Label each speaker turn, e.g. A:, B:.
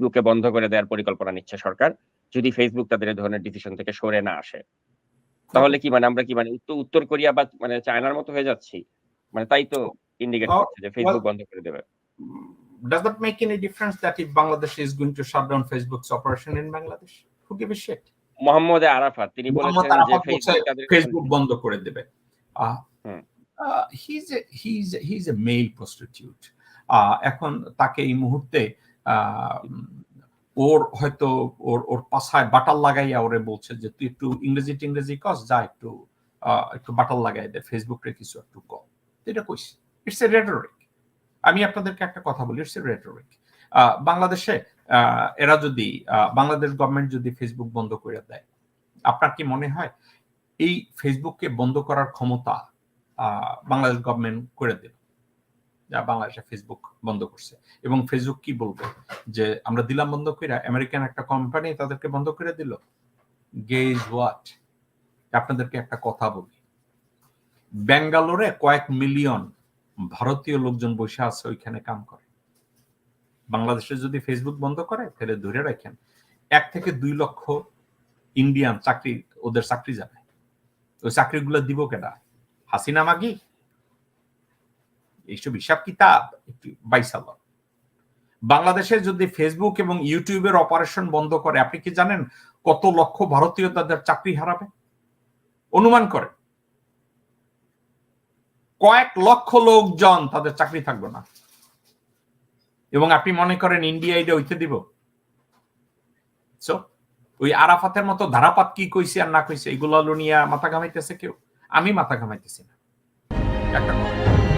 A: ফেসবুককে বন্ধ করে দেওয়ার পরিকল্পনা নিচ্ছে সরকার যদি ফেসবুক তাদের এই ধরনের ডিসিশন থেকে সরে না আসে তাহলে কি মানে আমরা কি মানে উত্তর কোরিয়া বা মানে চায়নার মতো হয়ে যাচ্ছি মানে তাই তো ইন্ডিকেট
B: Oh,
A: করছে যে ফেসবুক বন্ধ করে দেবে
B: Does that make any difference that if Bangladesh is going to shut down Facebook's operation in Bangladesh? Who give a shit?
A: Mohammad Arafat তিনি বলেছেন যে ফেসবুক
B: বন্ধ করে দেবে। His his his a male prostitute এখন তাকে এই মুহূর্তে ওর হয়তো ওর ওর পাশায় বাটাল লাগাইয়া ওরে বলছে যে, তুই একটু ইংরেজি টিংরেজি কস, যা একটু একটু বাটাল লাগাই দে ফেসবুক কিছু একটু কম এটা কইস। ইটস এ রেটরিক আমি আপনাদেরকে একটা কথা বলি ইটস এ রেটরিক বাংলাদেশে এরা যদি বাংলাদেশ গভর্নমেন্ট যদি ফেসবুক বন্ধ করে দেয়, আপনার কি মনে হয় এই ফেসবুককে বন্ধ করার ক্ষমতা বাংলাদেশ গভর্নমেন্ট করে দেবে? বাংলাদেশে ফেসবুক বন্ধ করছে। এবং ফেসবুক কি বলবে? যে আমরা দিলাম বন্ধ করে আমেরিকান একটা কোম্পানি তাদেরকে বন্ধ করে দিল? গেজ ওয়াট আপনাদেরকে একটা কথা বলি। ব্যাঙ্গালোরে কয়েক মিলিয়ন ভারতীয় লোকজন বসে আছে ওইখানে কাম করে। বাংলাদেশে যদি ফেসবুক বন্ধ করে, তাহলে ধরে রাখেন এক থেকে দুই লক্ষ ইন্ডিয়ান চাকরি, ওদের চাকরি যাবে। ওই চাকরিগুলো দিব কেনা হাসিনা মাগি? এইসব হিসাব কিতাব একটু বাইসাল বাংলাদেশে যদি ফেসবুক এবং ইউটিউবের অপারেশন বন্ধ করে, আপনি কি জানেন কত লক্ষ ভারতীয় তাদের চাকরি হারাবে? অনুমান করে কয়েক লক্ষ লোকজন তাদের চাকরি থাকবে না। এবং আপনি মনে করেন ইন্ডিয়া এটা ওইতে দিব। ওই আরাফাতের মতো ধারাপাত কি কইছে আর না কইছে, এগুলো নিয়ে মাথা ঘামাইতেছে কেউ? আমি মাথা ঘামাইতেছি না। একটা কথা।